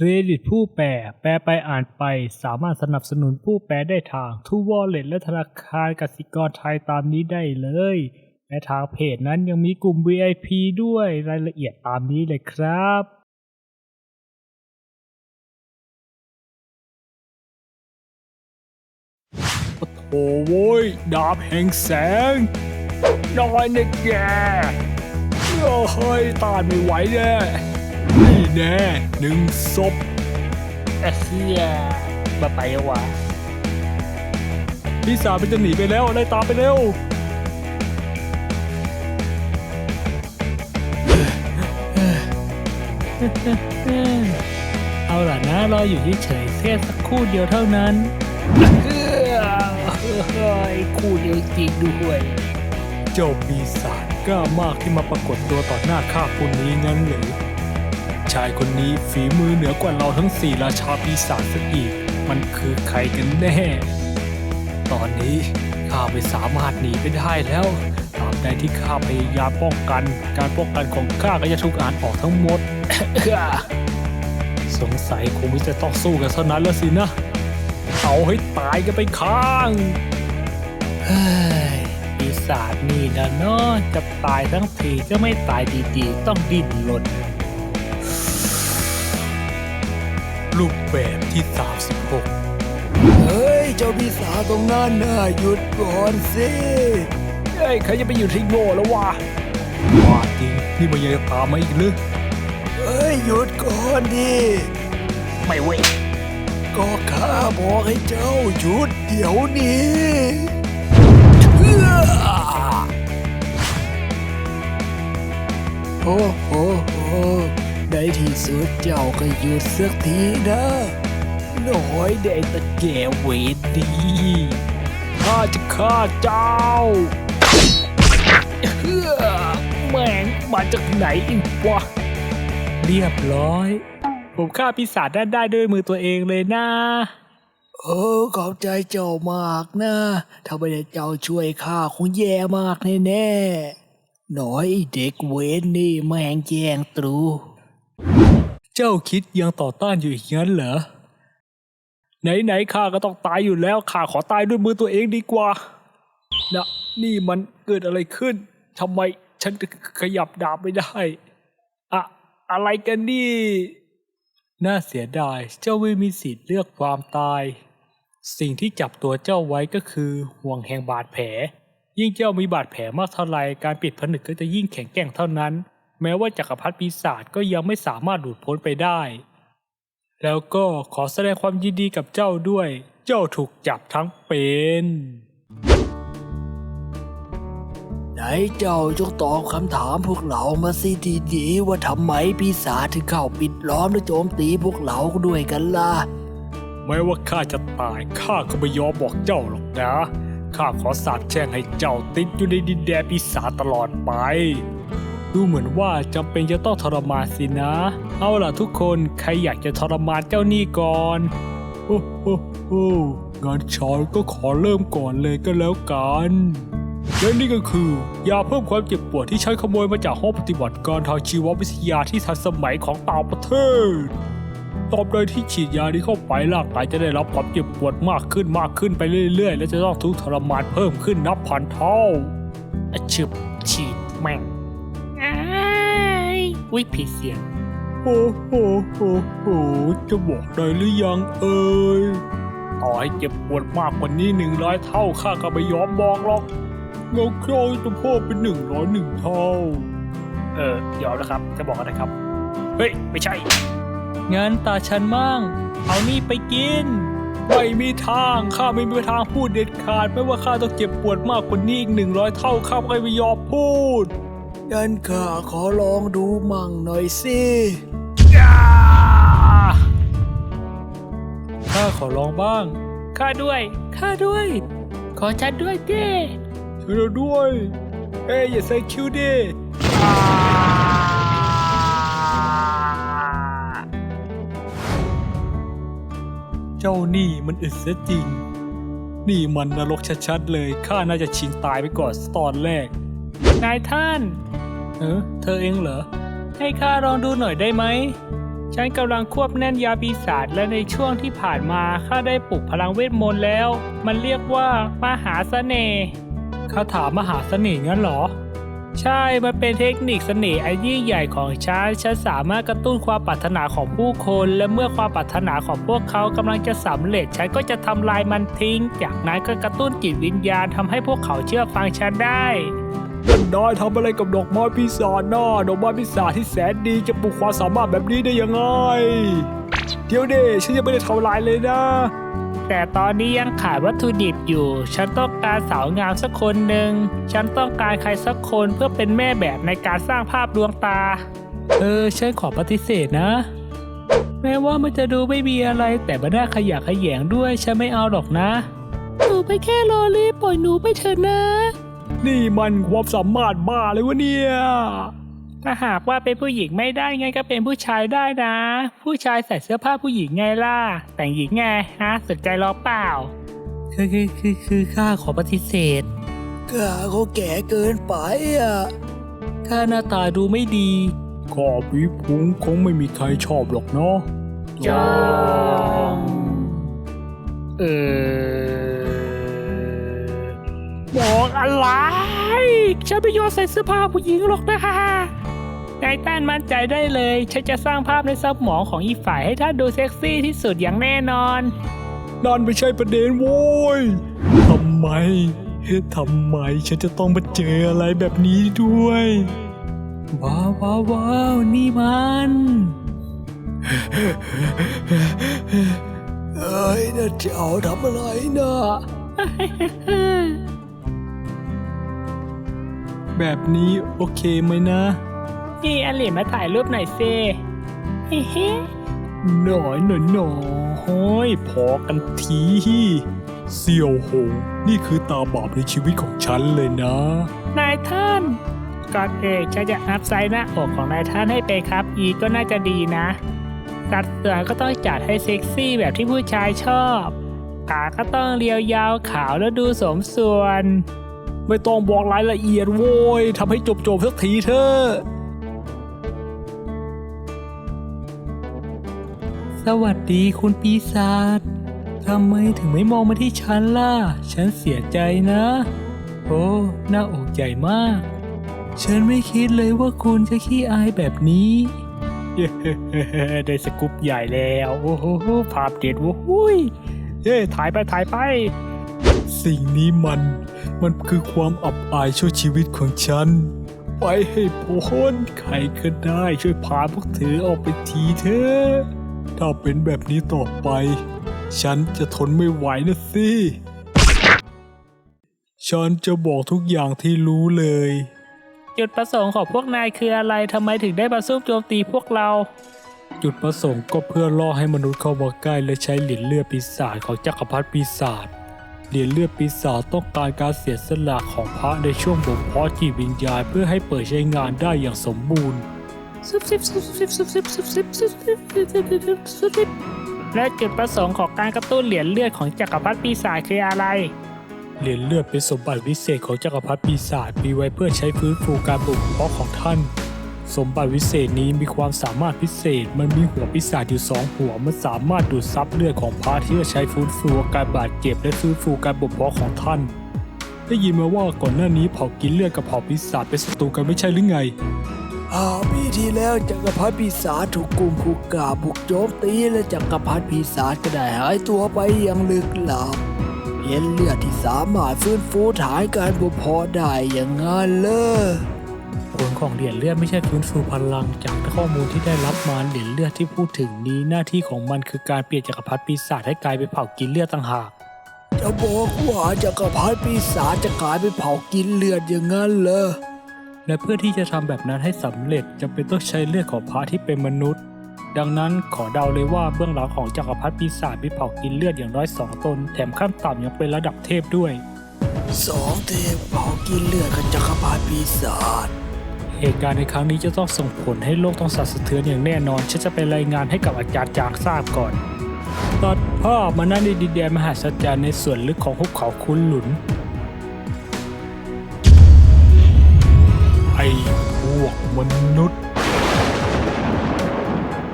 เครดิตผู้แปล แปลไปอ่านไป สามารถสนับสนุนผู้แปลได้ทางทูวอลเล็ตและธนาคารกสิกรไทยตามนี้ได้เลย และทางเพจนั้นยังมีกลุ่ม VIP ด้วยรายละเอียดตามนี้เลยครับโอ้โหโว้ยดาบแห่งแสงน้อยนะแกโอ้เฮ้ยต้านไม่ไหวแน่นี่ แน่หนึ่งศพไอ้เฮียมาไปวะพี่สาวมันจะหนีไปแล้วไล่ตามไปเร็วเอาล่ะนะรออยู่เฉยๆแค่สักครู่เดียวเท่านั้นเฮ้ยคู่เดียวจริงด้วย เจ้าปีศาจกล้ามากที่มาปรากฏตัวต่อหน้าข้าคนนี้งั้นหรือ ชายคนนี้ฝีมือเหนือกว่าเราทั้งสี่ราชาปีศาจซะอีก มันคือใครกันแน่ ตอนนี้ข้าไม่สามารถหนีไปได้แล้วตาบใดที่ข้าพยายามป้องกัน การป้องกันของข้าก็จะถูกอ่านออกทั้งหมด สงสัยคงไม่จะต้องสู้กันเท่านั้นแล้วสินะเอาให้ตายกันไปข้างเฮ้ยปีศาจนี่นะเนาะจะตายทั้งทีก็ไม่ตายดีๆ ต้องดิ้นรน รูปแบบที่ 36 เฮ้ย เจ้าพี่สาวตรงนั้นน่ะหยุดก่อนสิเฮ้ยใครจะไปอยู่ที่โง่แล้ววะว่าจริงนี่มันยังจะตามมาอีกหรือเฮ้ย หยุดก่อนดิไม่เว้ยก็ข้าบอกให้เจ้าหยุดเดี๋ยวนี้เฮ้อโอ้โห โอ้ในที่สุดเจ้าก็หยุดสักทีนะน้อยได้ตะแกเวทดีข้าจะฆ่าเจ้าเฮ้อแม่งมาจากไหนอีกวะ เรียบร้อย ผมฆ่าปีศาจได้ได้ด้วยมือตัวเองเลยนะ เออขอบใจเจ้ามากนะ ถ้าไม่ได้เจ้าช่วยข้าคงแย่มากแน่ๆ หน่อยเด็กเวนนี่แม่งแย่งตรู เจ้าคิดยังต่อต้านอยู่อีกงั้นเหรอ ไหนๆข้าก็ต้องตายอยู่แล้วข้าขอตายด้วยมือตัวเองดีกว่านะนี่มันเกิดอะไรขึ้นทำไมฉันขยับดาบไม่ได้อะอะไรกันนี่ น่าเสียดายเจ้าไม่มีสิทธิ์เลือกความตาย สิ่งที่จับตัวเจ้าไว้ก็คือห่วงแห่งบาดแผล ยิ่งเจ้ามีบาดแผลมากเท่าไรการปิดผนึกก็จะยิ่งแข็งแกร่งเท่านั้น แม้ว่าจักรพรรดิปีศาจก็ยังไม่สามารถหลุดพ้นไปได้ แล้วก็ขอแสดงความยินดีกับเจ้าด้วย เจ้าถูกจับทั้งเป็น ไหนเจ้าจงตอบคำถามพวกเรามาสิดีๆว่าทำไมปีศาจถึงเข้าปิดล้อมและโจมตีพวกเราด้วยกันล่ะแม้ว่าข้าจะตายข้าก็ไม่ยอมบอกเจ้าหรอกนะข้าขอสาบแช่งให้เจ้าติดอยู่ในดินแดนปีศาจตลอดไป ดูเหมือนว่าจำเป็นจะต้องทรมานสินะ เอาล่ะทุกคนใครอยากจะทรมานเจ้านี่ก่อนโอ้โหโอ้งานช้อยก็ขอเริ่มก่อนเลยก็แล้วกันและนี่ก็คือยาเพิ่มความเจ็บปวดที่ใช้ขโมยมาจากห้องปฏิบัติการทางชีววิทยาที่ทันสมัยของต่างประเทศตอบใดยที่ฉีดยานี้เข้าไปร่างกายจะได้รับความเจ็บปวดมากขึ้นมากขึ้นไปเรื่อย ๆ และจะต้องทุกทรมานเพิ่มขึ้นนับพันเท่าอชึบฉีดแม่ง อ้ายวิผิดเสียง โอ้โหโอ้โหจะบอกได้หรือยังเอ่ยต่อให้เจ็บปวดมากกว่านี้หนึ่งร้อยเท่าข้าก็ไม่ยอมบอกหรอกเงาโครยจะเพิ่มเป็นหนึ่งร้อยหนึ่งเท่า เออยอมนะครับ จะบอกอะไรครับ เฮ้ย ไม่ใช่งั้นตาฉันมั่ง เอานี่ไปกิน ไม่มีทางข้าไม่มีทางพูดเด็ดขาด ไม่ว่าข้าต้องเจ็บปวดมากกว่านี้อีกหนึ่งร้อยเท่าข้าก็ไม่ยอมพูด งั้นข้าขอลองดูมั่งหน่อยสิข้าขอลองบ้าง ข้าด้วย ข้าด้วย ขอฉันด้วยเด้ช่วยเราด้วย เอ้ยอย่าใส่คิวดิเจ้านี่มันอึดเสียจริง นี่มันนรกชัดๆเลย ข้าน่าจะชิงตายไปก่อนตอนแรก นายท่าน เออเธอเองเหรอ ให้ข้าลองดูหน่อยได้ไหม ฉันกำลังควบแน่นยาปีศาจและในช่วงที่ผ่านมาข้าได้ปลุกพลังเวทมนต์แล้ว มันเรียกว่ามหาเสน่ห์คาถามหาเสน่ห์งั้นเหรอ ใช่ มันเป็นเทคนิคเสน่ห์อันยิ่งใหญ่ของฉัน ฉันสามารถกระตุ้นความปรารถนาของผู้คน และเมื่อความปรารถนาของพวกเขากำลังจะสำเร็จ ฉันก็จะทำลายมันทิ้ง จากนั้นก็กระตุ้นจิตวิญญาณทำให้พวกเขาเชื่อฟังฉันได้ นั่นนายทำอะไรกับดอกไม้ปีศาจน่ะดอกไม้ปีศาจที่แสนดีจะปลุกความสามารถแบบนี้ได้ยังไง เดี๋ยวเดฉันยังไม่ได้ทำลายเลยนะ แต่ตอนนี้ยังขาดวัตถุดิบอยู่ ฉันต้องการสาวงามสักคนหนึ่ง ฉันต้องการใครสักคนเพื่อเป็นแม่แบบในการสร้างภาพดวงตา เออฉันขอปฏิเสธนะ แม้ว่ามันจะดูไม่มีอะไร แต่มันน่าขยะแขยงด้วย ฉันไม่เอาหรอกนะ หนูไปแค่ลอรี่ปล่อยหนูไปเถอะนะ นี่มันความสามารถบ้าเลยวะเนี่ย ถ้าหากว่าเป็นผู้หญิงไม่ได้ไงก็เป็นผู้ชายได้นะ ผู้ชายใส่เสื้อผ้าผู้หญิงไงล่ะ แต่งหญิงไงฮะสนใจลองเปล่า คือคือคือคือข้าขอปฏิเสธ ข้าเขาแก่เกินไปอะ ข้าหน้าตาดูไม่ดีข้าปีพุงคงไม่มีใครชอบหรอกเนาะจองเออ บอกอะไร ฉันไม่ยอมใส่เสื้อผ้าผู้หญิงหรอกนะนายต้านมั่นใจได้เลย ฉันจะสร้างภาพในสมองของอีกฝ่ายให้ท่านดูเซ็กซี่ที่สุดอย่างแน่นอน นั่นไม่ใช่ประเด็นโว้ยทำไมทำไมฉันจะต้องมาเจออะไรแบบนี้ด้วย ว้าวว้าวว้าวนี่มัน เอ้ยนะเจ้าทำอะไรนะ แบบนี้โอเคไหมนะ นี่อลิมาถ่ายรูปหน่อยสิเฮ้เฮ้หน่อยหน่อยหน่อยพอกันทีเสี่ยวหง นี่คือตาบาปในชีวิตของฉันเลยนะ นายท่าน ก่อนเอกฉันจะอัพไซด์หน้าอกของนายท่านให้เป็นครับ อีก็น่าจะดีนะสัดส่วนก็ต้องจัดให้เซ็กซี่แบบที่ผู้ชายชอบขาก็ต้องเรียวยาวขาวแล้วดูสมส่วน ไม่ต้องบอกรายละเอียดโว้ยทำให้จบจบๆสักทีเถอะสวัสดีคุณปีศาจทำไมถึงไม่มองมาที่ฉันล่ะ ฉันเสียใจนะ โอ้หน้าอกใหญ่มาก ฉันไม่คิดเลยว่าคุณจะขี้อายแบบนี้ได้สกุปใหญ่แล้ว โอ้โหภาพเด็ดโว้ยเฮ้ถ่ายไปถ่ายไป สิ่งนี้มัน มันคือความอับอายช่วยชีวิตของฉัน ไปให้พ้นใครก็ได้ช่วยพาพวกเธอออกไปทีเถอะถ้าเป็นแบบนี้ต่อไป ฉันจะทนไม่ไหวนะสิ ฉันจะบอกทุกอย่างที่รู้เลย จุดประสงค์ของพวกนายคืออะไรทำไมถึงได้มาซุ่มโจมตีพวกเรา จุดประสงค์ก็เพื่อล่อให้มนุษย์เข้ามาใกล้และใช้เหรียญเลือดปีศาจของจักรพรรดิปีศาจ เหรียญเลือดปีศาจต้องการการเสียสละของพระในช่วงบ่มเพาะจิตวิญญาณเพื่อให้เปิดใช้งานได้อย่างสมบูรณ์ และจุดประสงค์ของการกระตุ้นเหรียญเลือดของจักรพรรดิปีศาจคืออะไร เหรียญเลือดเป็นสมบัติวิเศษของจักรพรรดิปีศาจมีไว้เพื่อใช้ฟื้นฟูการบ่มเพาะของท่าน สมบัติวิเศษนี้มีความสามารถพิเศษ มันมีหัวปีศาจอยู่สองหัว มันสามารถดูดซับเลือดของพระที่จะใช้ฟื้นฟูอาการบาดเจ็บและฟื้นฟูการบ่มพาะของท่าน ได้ยินมาว่าก่อนหน้านี้เผ่ากินเลือดกับเผ่าปีศาจเป็นศัตรูกันไม่ใช่หรือไงอ่าปีที่แล้วจักรพรรดิปีศาจถูกกลุ่มผู้กาบุกโจมตีและจักรพรรดิปีศาจก็ได้หายตัวไปอย่างลึกลับเหรียญเลือดที่สามารถฟื้นฟูฐานการบุพอได้อย่างงั้นเลย ผลของเหรียญเลือดไม่ใช่ฟื้นฟูพลัง จากข้อมูลที่ได้รับมาเหรียญเลือดที่พูดถึงนี้หน้าที่ของมันคือการเปลี่ยนจักรพรรดิปีศาจให้กลายเป็นเผ่ากินเลือดต่างหากจะบอกว่าจักรพรรดิปีศาจจะกลายเป็นเผากินเลือดอย่างงั้นเลยและเพื่อที่จะทำแบบนั้นให้สำเร็จจำเป็นต้องใช้เลือดของพระที่เป็นมนุษย์ ดังนั้นขอเดาเลยว่าเบื้องหลังของจักรพรรดิปีศาจมีเผ่ากินเลือดอย่างน้อยสองตน แถมขั้นต่ำยังเป็นระดับเทพด้วยสองเทพเผากินเลือดกับจักรพรรดิปีศาจ เหตุการณ์ในครั้งนี้จะต้องส่งผลให้โลกต้องสั่นสะเทือนอย่างแน่นอน ฉันจะไปรายงานให้กับอาจารย์จางทราบก่อนตัดภาพมานั่นในดินแดนมหาสัจจรรย์ในส่วนลึกของหุบเขาคุณหลุน ไอ้พวกมนุษย์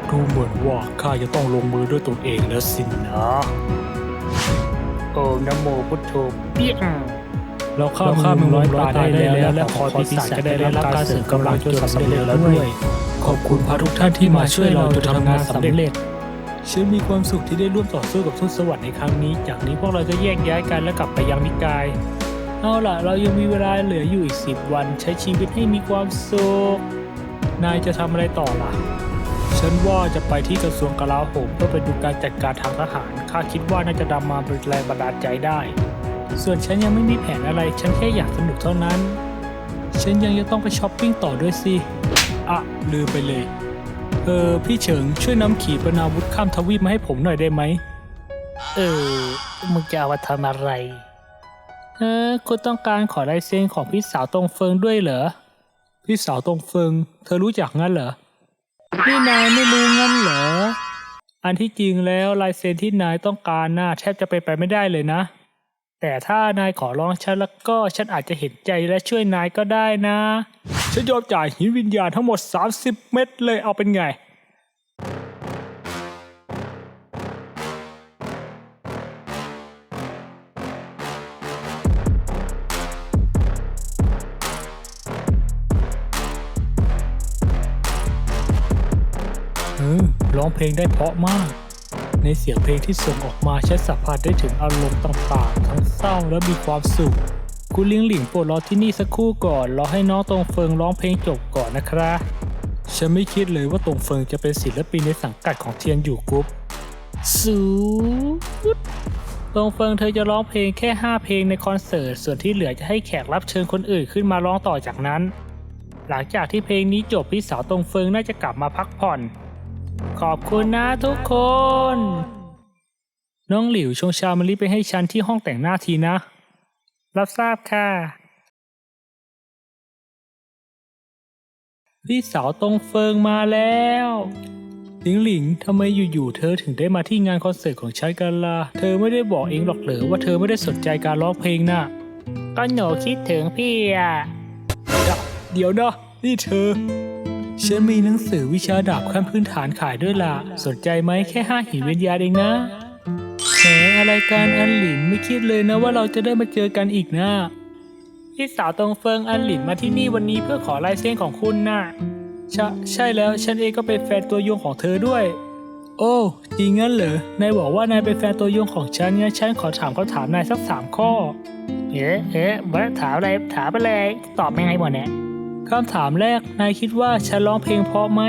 ดูเหมือนว่าข้าจะต้องลงมือด้วยตัวเองแล้วสินะ โอ้นะโมพุทโธเปี้ยง เราฆ่าข้ามึงร้อยตายได้แล้วและขอปีศาจจะได้รับการเสริมกำลังจนสำเร็จแล้วด้วย ขอบคุณพระทุกท่านที่มาช่วยเราจนทำงานสำเร็จฉันมีความสุขที่ได้ร่วมต่อสู้กับทูตสวรรค์ในครั้งนี้ จากนี้พวกเราจะแยกย้ายกันและกลับไปยังนิกาย เอาล่ะ เรายังมีเวลาเหลืออยู่อีกสิบวัน ใช้ชีวิตให้มีความสุข นายจะทำอะไรต่อล่ะ ฉันว่าจะไปที่กระทรวงกลาโหมเพื่อไปดูการจัดการทางทหาร ข้าคิดว่าน่าจะนำมาเป็นแรงบันดาลใจได้ ส่วนฉันยังไม่มีแผนอะไร ฉันแค่อยากสนุกเท่านั้น ฉันยังจะต้องไปช้อปปิ้งต่อด้วยสิ อะ ลืมไปเลย เออ พี่เฉิงช่วยนำขี่ปนาวุธข้ามทวีปมาให้ผมหน่อยได้ไหม เออ มึงจะเอามาทำอะไร เออ คุณต้องการขอลายเซ็นของพี่สาวตรงเฟิงด้วยเหรอ พี่สาวตรงเฟิง เธอรู้จักงั้นเหรอ นี่นายไม่รู้งั้นเหรอ อันที่จริงแล้วลายเซ็นที่นายต้องการน่าแทบจะไปไปไม่ได้เลยนะ แต่ถ้านายขอร้องฉันแล้วก็ฉันอาจจะเห็นใจและช่วยนายก็ได้นะ ฉันยอมจ่ายหินวิญญาณทั้งหมด 30 เม็ดเลยเอาเป็นไง เออร้องเพลงได้เพราะมาก ในเสียงเพลงที่ส่งออกมาฉันสัมผัสได้ถึงอารมณ์ต่างๆ ทั้งเศร้าและมีความสุข คุณเลี้ยงหลิงโปรดรอที่นี่สักครู่ก่อน รอให้น้องตรงเฟิงร้องเพลงจบก่อนนะครับฉันไม่คิดเลยว่าตรงเฟิงจะเป็นศิลปินในสังกัดของเทียนอยู่กรุ๊ปสูดตรงเฟิงเธอจะร้องเพลงแค่ 5 เพลงในคอนเสิร์ต ส่วนที่เหลือจะให้แขกรับเชิญคนอื่นขึ้นมาร้องต่อจากนั้น หลังจากที่เพลงนี้จบพี่สาวตรงเฟิงน่าจะกลับมาพักผ่อน ขอบคุณนะทุกคน น้องหลิวชงชามาลิไปให้ฉันที่ห้องแต่งหน้าทีนะ รับทราบค่ะ พี่สาวตรงเฟิงมาแล้วหลิงหลิงทำไมอยู่ๆเธอถึงได้มาที่งานคอนเสิร์ตของฉันกันล่ะ เธอไม่ได้บอกเองหรอกเหรอว่าเธอไม่ได้สนใจการร้องเพลงน่ะ ก็หนูคิดถึงพี่อะ เดี๋ยวนะนี่เธอ ฉันมีหนังสือวิชาดาบขั้นพื้นฐานขายด้วยล่ะ สนใจไหมแค่ห้าหินวิญญาณเองนะแหมอะไรการอันหลินไม่คิดเลยนะว่าเราจะได้มาเจอกันอีกนะพี่สาวตรงเฟิงอันหลินมาที่นี่วันนี้เพื่อขอลายเซ็นของคุณน่ะใช่ใช่แล้วฉันเองก็เป็นแฟนตัวยงของเธอด้วย โอ้จริงงั้นเหรอนายบอกว่านายเป็นแฟนตัวยงของฉันงั้นฉันขอถามคำถามนายสักสามข้อเอ๊ะเอ๊ะมาถามอะไรถามไปเลยตอบยังไงหมดเนี่ย คำถามแรกนายคิดว่าฉันร้องเพลงเพราะไหม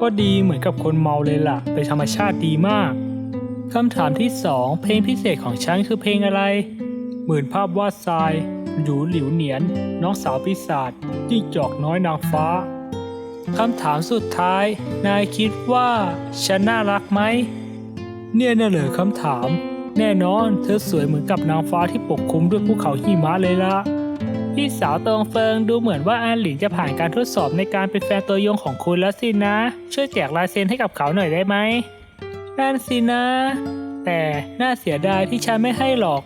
ก็ดีเหมือนกับคนเมาเลยล่ะ เป็นธรรมชาติดีมากคำถามที่สองเพลงพิเศษของฉันคือเพลงอะไร หมื่นภาพวาดทรายหยูหลิวเหนียน น้องสาวปีศาจจิ้งจอกน้อยนางฟ้าคำถามสุดท้าย นายคิดว่าฉันน่ารักไหม เนี่ยน่ะเหรอคำถาม แน่นอนเธอสวยเหมือนกับนางฟ้าที่ปกคลุมด้วยภูเขาหิมะเลยละ พี่สาวตรงเฟิงดูเหมือนว่าอันหลินจะผ่านการทดสอบในการเป็นแฟนตัวยงของคุณแล้วสินะ ช่วยแจกลายเซ็นให้กับเขาหน่อยได้ไหมนั่นสินะ แต่น่าเสียดายที่ฉันไม่ให้หรอก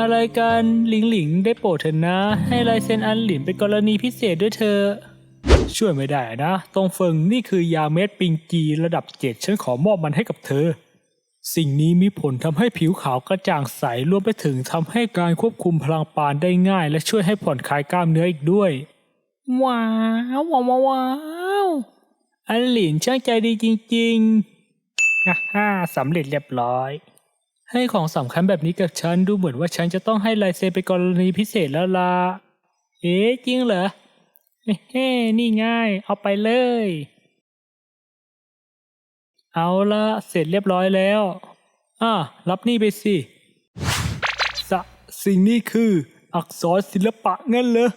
อะไรกันหลิงหลิงได้โปรดเถอะนะ ให้ลายเซ็นอันหลินเป็นกรณีพิเศษด้วยเธอช่วยไม่ได้นะตรงเฟิงนี่คือยาเม็ดปิงจีระดับเจ็ดฉันขอมอบมันให้กับเธอ สิ่งนี้มีผลทำให้ผิวขาวกระจ่างใสรวมไปถึงทำให้การควบคุมพลังปานได้ง่าย และช่วยให้ผ่อนคลายกล้ามเนื้ออีกด้วย ว้าวว้าวว้าวว้าวอันหลินช่างใจดีจริงฮ่าฮ่าสำเร็จเรียบร้อยๆให้ของสำคัญแบบนี้กับฉันดูเหมือนว่าฉันจะต้องให้ลายเซ็นเป็นกรณีพิเศษแล้วล่ะ เอ๊ะจริงเหรอเฮ้นี่ง่าย เอาไปเลย เอาละเสร็จเรียบร้อยแล้ว อะรับนี่ไปสิสะสิ่งนี้คือ อักษรศิลปะเงั้นเหรอ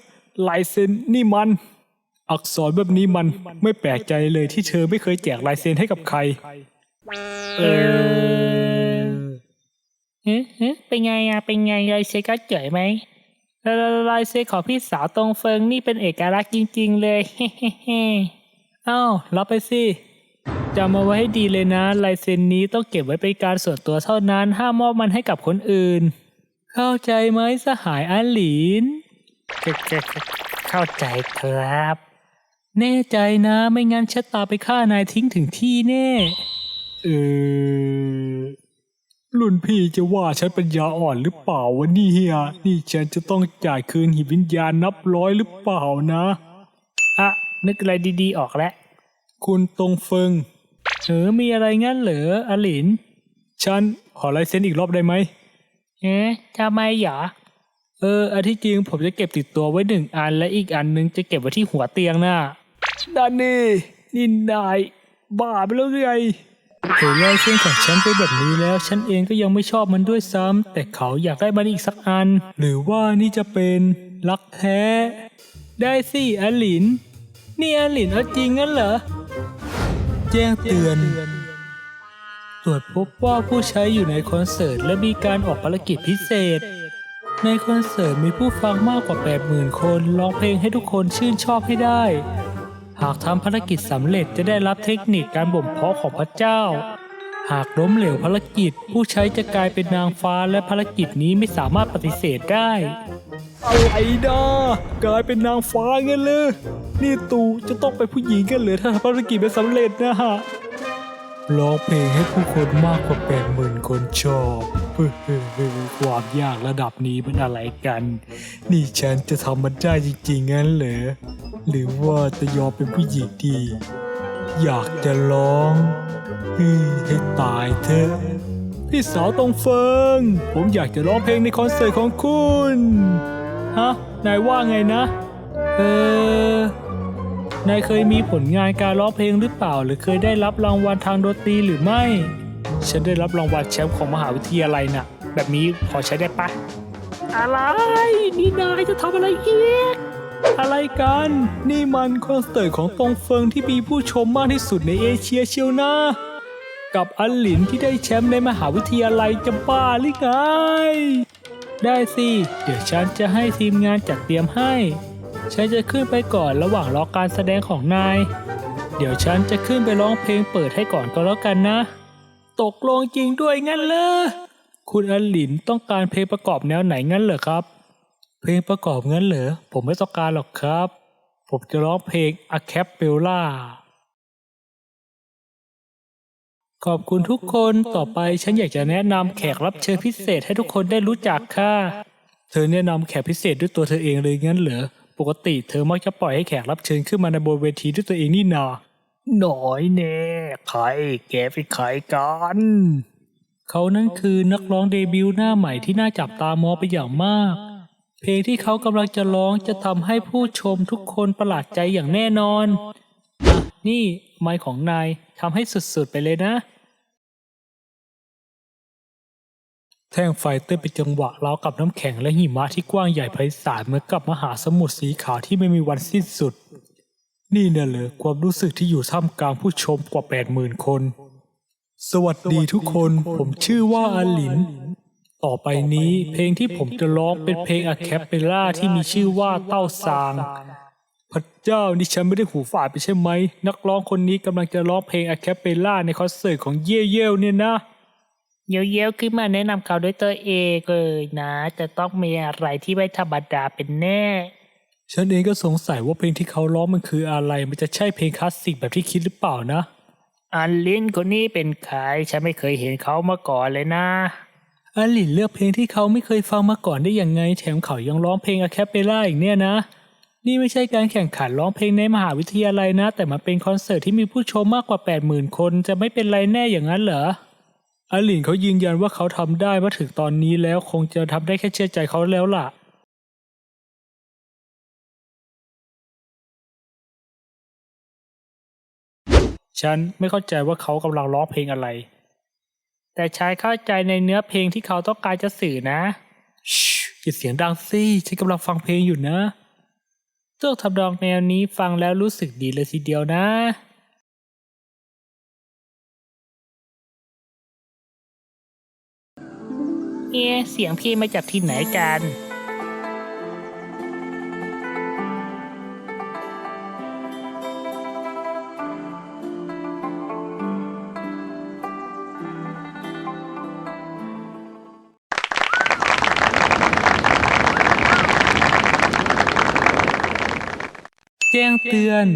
ลายเซ็นนี่มัน อักษรแบบนี้มันไม่แปลกใจเลยที่เธอไม่เคยแจกลายเซ็นให้กับใคร เออเฮ้เฮ้เป็นไงอะเป็นไงลายเซ็นก็เจ๋ยไหมลายลายเซ็นของพี่สาวตรงเฟิงนี่เป็นเอกลักษณ์จริง ๆ เลย เฮ้เฮ้เฮ้อ้าวรับไปสิ จำเอาไว้ให้ดีเลยนะ ลายเซ็นนี้ต้องเก็บไว้เป็นการส่วนตัวเท่านั้น ห้ามมอบมันให้กับคนอื่น เข้าใจไหมสหายอันหลิน เข้าใจครับ แน่ใจนะ ไม่งั้นฉันตาไปฆ่านายทิ้งถึงที่แน่ เออรุ่นพี่จะว่าฉันป็นยาอ่อนหรือเปล่าวะนี่เฮีย นี่ฉันจะต้องจ่ายคืนหินวิญญาณนับร้อยหรือเปล่านะอะนึกอะไรดีๆออกแล้ว คุณตรงเฟิง เออมีอะไรงั้นเหรออลิน ฉันขอลายเซ็นอีกรอบได้ไหมเอ๊ะทำไมหรอ เอออันที่จริงผมจะเก็บติดตัวไว้หนึ่งอันและอีกอันนึงจะเก็บไว้ที่หัวเตียงน่ะดานนี่นี่นายบ้าไปแล้วไงเห็นลายเส้นของฉันเป็นแบบนี้แล้ว ฉันเองก็ยังไม่ชอบมันด้วยซ้ำแต่เขาอยากได้มันอีกสักอัน หรือว่านี่จะเป็นรักแท้ ได้สิอลิน นี่อลินเอาจริงงั้นเหรอ แจ้งเตือน ตรวจพบว่าผู้ใช้อยู่ในคอนเสิร์ตและมีการออกภารกิจพิเศษ ในคอนเสิร์ตมีผู้ฟังมากกว่า 80,000 คนร้องเพลงให้ทุกคนชื่นชอบให้ได้ หากทำภารกิจสำเร็จจะได้รับเทคนิคการบ่มเพาะของพระเจ้า หากล้มเหลวภารกิจ ผู้ใช้จะกลายเป็นนางฟ้าและภารกิจนี้ไม่สามารถปฏิเสธได้ อะไรนะกลายเป็นนางฟ้าเงี้ยเลยนี่ตู่จะต้องเป็นผู้หญิงกันเหรอถ้าทำภารกิจไม่สำเร็จนะฮะร้องเพลงให้ผู้คนมากกว่าแปดหมื่นคนชอบเฮ้ยความยากระดับนี้มันอะไรกัน นี่ฉันจะทำมันได้จริงๆงั้นเหรอหรือว่าจะยอมเป็นผู้หญิงดี อยากจะร้องให้ตายเถอะ พี่สาวตรงเฟิง ผมอยากจะร้องเพลงในคอนเสิร์ตของคุณ ฮะ นายว่าไงนะ เออ นายเคยมีผลงานการร้องเพลงหรือเปล่า หรือเคยได้รับรางวัลทางดนตรีหรือไม่ ฉันได้รับรางวัลแชมป์ของมหาวิทยาลัยน่ะ แบบนี้พอใช้ได้ปะ อะไร นี่นายจะทำอะไรอีกอะไรกัน นี่มันคอนเสิร์ตของตรงเฟิงที่มีผู้ชมมากที่สุดในเอเชียเชียวนะ กับอันหลินที่ได้แชมป์ในมหาวิทยาลัยจะบ้าหรือไง ได้สิ เดี๋ยวฉันจะให้ทีมงานจัดเตรียมให้ ฉันจะขึ้นไปก่อนระหว่างรอการแสดงของนาย เดี๋ยวฉันจะขึ้นไปร้องเพลงเปิดให้ก่อนก็แล้วกันนะ ตกลงจริงด้วยงั้นเลยคุณอันหลินต้องการเพลงประกอบแนวไหนงั้นเหรอครับ เพลงประกอบงั้นเหรอ ผมไม่ต้องการหรอกครับ ผมจะร้องเพลง A Cappella ขอบคุณทุกคนต่อไปฉันอยากจะแนะนำแขกรับเชิญพิเศษให้ทุกคนได้รู้จักค่ะ เธอแนะนำแขกพิเศษด้วยตัวเธอเองเลยงั้นเหรอปกติเธอมักจะปล่อยให้แขกรับเชิญขึ้นมาในบนเวทีด้วยตัวเองนี่นาหน่อยแน่ใครแกเป็นใครกัน เขานั้นคือนักร้องเดบิวต์หน้าใหม่ที่น่าจับตามองไปอย่างมาก เพลงที่เขากำลังจะร้องจะทำให้ผู้ชมทุกคนประหลาดใจอย่างแน่นอนอะนี่ ไมค์ของนายทำให้สุดๆไปเลยนะ แท่งไฟเต้นเป็นจังหวะราวกับน้ำแข็งและหิมะที่กว้างใหญ่ไพศาลเหมือนกับมหาสมุทรสีขาวที่ไม่มีวันสิ้นสุด นี่น่ะเหรอความรู้สึกที่อยู่ท่ามกลางผู้ชมกว่าแปดหมื่นคน สวัสดีทุกคน ผมชื่อว่าอาหลิน ต่อไปนี้เพลงที่ผมจะร้องเป็นเพลงอะแคปเปล่าที่มีชื่อว่าเต้าซาง พระเจ้านี่ฉันไม่ได้หูฝาดไปใช่ไหม นักร้องคนนี้กำลังจะร้องเพลงอะแคปเปล่าในคอนเสิร์ตของเย่เย่เนี่ยนะ เย้ยวๆขึ้นมาแนะนำเขาด้วยตัวเองเลยนะ จะต้องมีอะไรที่ไม่ธรรมดาเป็นแน่ ฉันเองก็สงสัยว่าเพลงที่เขาร้องมันคืออะไร มันจะใช่เพลงคลาสสิกแบบที่คิดหรือเปล่านะ อันลินคนนี้เป็นใครฉันไม่เคยเห็นเขามาก่อนเลยนะอาหลินเลือกเพลงที่เขาไม่เคยฟังมาก่อนได้ยังไง แถมเขายังร้องเพลงอะแคปเปล่าอีกเนี่ยนะ นี่ไม่ใช่การแข่งขันร้องเพลงในมหาวิทยาลัยนะ แต่มันเป็นคอนเสิร์ตที่มีผู้ชมมากกว่า 80,000 คน จะไม่เป็นไรแน่อย่างนั้นเหรอ อาหลินเขายืนยันว่าเขาทำได้มาถึงตอนนี้แล้วคงจะทำได้แค่เชื่อใจเขาแล้วล่ะ ฉันไม่เข้าใจว่าเขากำลังร้องเพลงอะไร แต่ชายเข้าใจในเนื้อเพลงที่เขาต้องการจะสื่อนะชิอย่าเสียงดังสิฉันกำลังฟังเพลงอยู่นะเจ้าทำนองแนวนี้ฟังแล้วรู้สึกดีเลยทีเดียวนะ เอ๊ะเสียงเพลงมาจากที่ไหนกัน แจ้งเตือน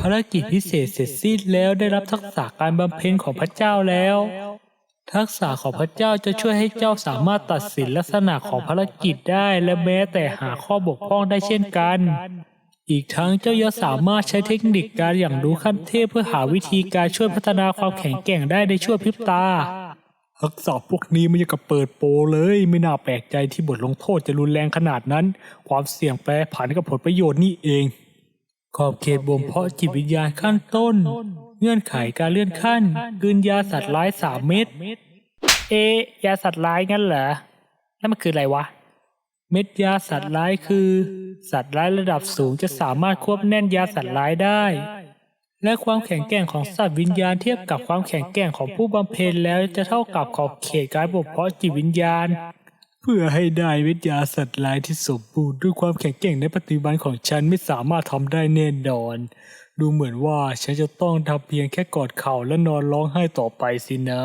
ภารกิจพิเศษเสร็จสิ้นแล้วได้รับทักษะการบำเพ็ญของพระเจ้าแล้ว ทักษะของพระเจ้าจะช่วยให้เจ้าสามารถตัดสินลักษณะของภารกิจได้และแม้แต่หาข้อบกพร่องได้เช่นกัน อีกทั้งเจ้ายังสามารถใช้เทคนิคการอย่างรู้ขั้นเทพเพื่อหาวิธีการช่วยพัฒนาความแข็งแกร่งได้ในชั่วพริบตาทักษะพวกนี้มันยังกับเปิดโปเลย ไม่น่าแปลกใจที่บทลงโทษจะรุนแรงขนาดนั้น ความเสี่ยงแปรผันกับผลประโยชน์นี่เอง ขอบเขตบ่มเพาะจิตวิญญาณขั้นต้น เงื่อนไขการเลื่อนขั้น กืนยาสัตว์ร้ายสามเม็ด เอยาสัตว์ร้ายงั้นเหรอแล้วมันคืออะไรวะ เม็ดยาสัตว์ร้ายคือ สัตว์ร้ายระดับสูงจะสามารถควบแน่นยาสัตว์ร้ายได้ และความแข็งแกร่งของสัตว์วิญญาณเทียบกับความแข็งแกร่งของผู้บำเพ็ญแล้วจะเท่ากับขอบเขตการบ่มเพาะจิตวิญญาณ เพื่อให้ได้วิทยาสัตว์ร้ายที่สมบูรณ์ด้วยความแข็งแกร่งในปัจจุบันของฉันไม่สามารถทำได้แน่นอน ดูเหมือนว่าฉันจะต้องทำเพียงแค่กอดเข่าและนอนร้องไห้ต่อไปสินะ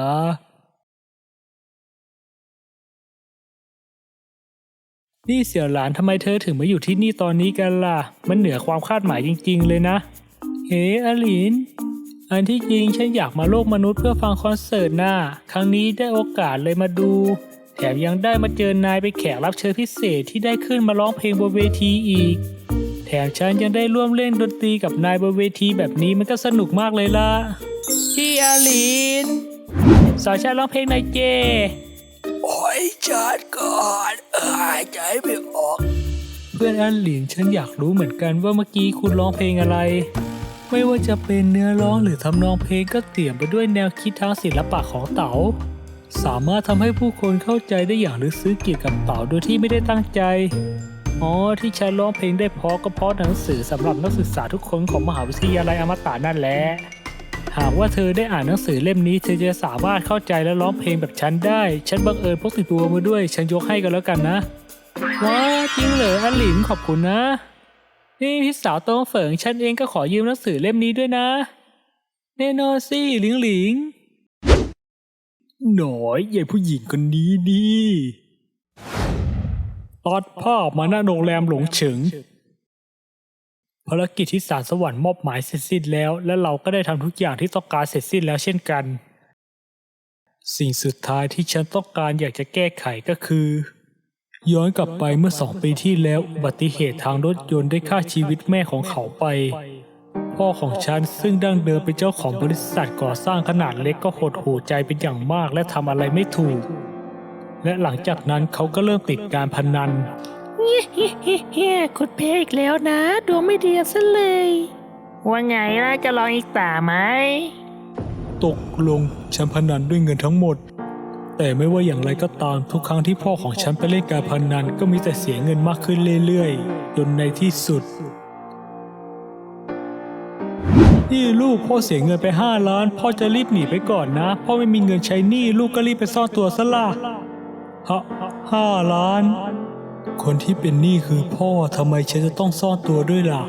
นี่เสี่ยวหลานทำไมเธอถึงมาอยู่ที่นี่ตอนนี้กันล่ะ มันเหนือความคาดหมายจริง ๆ เลยนะ เฮ้อลิน อันที่จริงฉันอยากมาโลกมนุษย์เพื่อฟังคอนเสิร์ตหน่ะครั้งนี้ได้โอกาสเลยมาดู แถมยังได้มาเจอนายเป็นแขกรับเชิญพิเศษที่ได้ขึ้นมาร้องเพลงบนเวทีอีก แถมฉันยังได้ร่วมเล่นดนตรีกับนายบนเวทีแบบนี้มันก็สนุกมากเลยล่ะพี่อลินสอนฉันร้องเพลงหน่อยเจ โอ้ยชาติก่อนหายใจไม่ออก เพื่อนอันหลินฉันอยากรู้เหมือนกันว่าเมื่อกี้คุณร้องเพลงอะไร ไม่ว่าจะเป็นเนื้อร้องหรือทำนองเพลงก็เตี่ยมไปด้วยแนวคิดทางศิลปะของเต๋าสามารถทำให้ผู้คนเข้าใจได้อย่างลึกซึ้งเกี่ยวกับเต๋าโดยที่ไม่ได้ตั้งใจอ๋อที่ฉันร้องเพลงได้เพราะก็เพราะหนังสือสำหรับนักศึกษาทุกคนของมหาวิทยาลัยอมตะนั่นแหละ หากว่าเธอได้อ่านหนังสือเล่มนี้ เธอจะสามารถเข้าใจและร้องเพลงแบบฉันได้ ฉันบังเอิญพกติดตัวมาด้วย ฉันยกให้กันแล้วกันนะ ว้าจริงเหรออันหลินขอบคุณนะ นี่พี่สาวโต้งเฟิงฉันเองก็ขอยืมหนังสือเล่มนี้ด้วยนะแน่นอนสิหลิงหลิงหน่อยใหญ่ผู้หญิงคนนี้ดีตัดภาพมาหน้าโรงแรมหลงเฉิง ภารกิจที่ศาลสวรรค์มอบหมายเสร็จสิ้นแล้ว และเราก็ได้ทำทุกอย่างที่ต้องการเสร็จสิ้นแล้วเช่นกัน สิ่งสุดท้ายที่ฉันต้องการอยากจะแก้ไขก็คือ ย้อนกลับไปเมื่อสองปีที่แล้วอุบัติเหตุทางรถยนต์ได้ฆ่าชีวิตแม่ของเขาไป พ่อของฉันซึ่งดั้งเดิมเป็นเจ้าของบริษัทก่อสร้างขนาดเล็กก็หดหู่ใจเป็นอย่างมากและทำอะไรไม่ถูก และหลังจากนั้นเขาก็เริ่มติดการพนัน เฮ้คุณเพอีกแล้วนะ ดวงไม่ดีซะเลย ว่าไงล่ะจะลองอีกตาไหม ตกลงฉันพนันด้วยเงินทั้งหมด แต่ไม่ว่าอย่างไรก็ตามทุกครั้งที่พ่อของฉันไปเล่นการพนันก็มีแต่เสียเงินมากขึ้นเรื่อยๆ จนในที่สุด นี่ลูกพ่อเสียเงินไปห้าล้าน พ่อจะรีบหนีไปก่อนนะ พ่อไม่มีเงินใช้หนี้ลูกก็รีบไปซ่อนตัวซะละฮะห้าล้าน คนที่เป็นหนี้คือพ่อทำไมฉันจะต้องซ่อนตัวด้วยล่ะ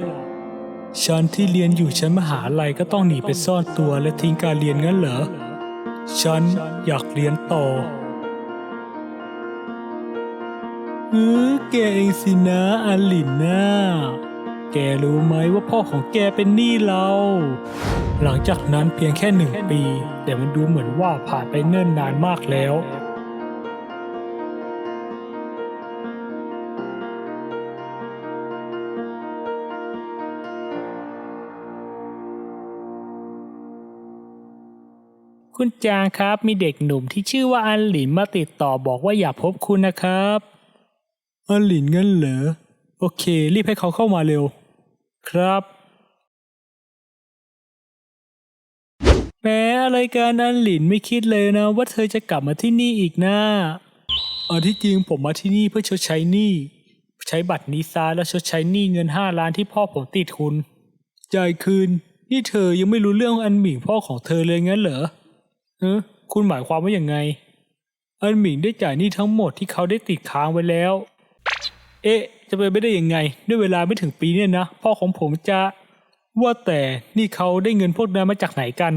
ฉันที่เรียนอยู่ชั้นมหาลัยก็ต้องหนีไปซ่อนตัวและทิ้งการเรียนงั้นเหรอ ฉันอยากเรียนต่อเออแกเองสินะอาลินนะแกรู้ไหมว่าพ่อของแกเป็นหนี้เรา หลังจากนั้นเพียงแค่หนึ่งปี แต่มันดูเหมือนว่าผ่านไปเนิ่นนานมากแล้ว คุณจางครับ มีเด็กหนุ่มที่ชื่อว่าอันหลินมาติดต่อบอกว่าอยากพบคุณนะครับอาลินงั้นเหรอ โอเค รีบให้เขาเข้ามาเร็ว ครับ แม้อะไรการอันหลินไม่คิดเลยนะ ว่าเธอจะกลับมาที่นี่อีกนะอันที่จริงผมมาที่นี่เพื่อชดใช้หนี้ ใช้บัตรนี้ซาแล้วชดใช้หนี้เงินห้าล้านที่พ่อผมติดคุณ จ่ายคืน นี่เธอยังไม่รู้เรื่องอันหมิงพ่อของเธอเลยงั้นเหรอ เออคุณหมายความว่าอย่างไงอันหมิงได้จ่ายหนี้ทั้งหมดที่เขาได้ติดค้างไว้แล้ว เอ๊ะ จะไปไม่ได้ยังไง ด้วยเวลาไม่ถึงปีเนี่ยนะ พ่อของผมจะ ว่าแต่นี่เขาได้เงินพวกนั้นมาจากไหนกัน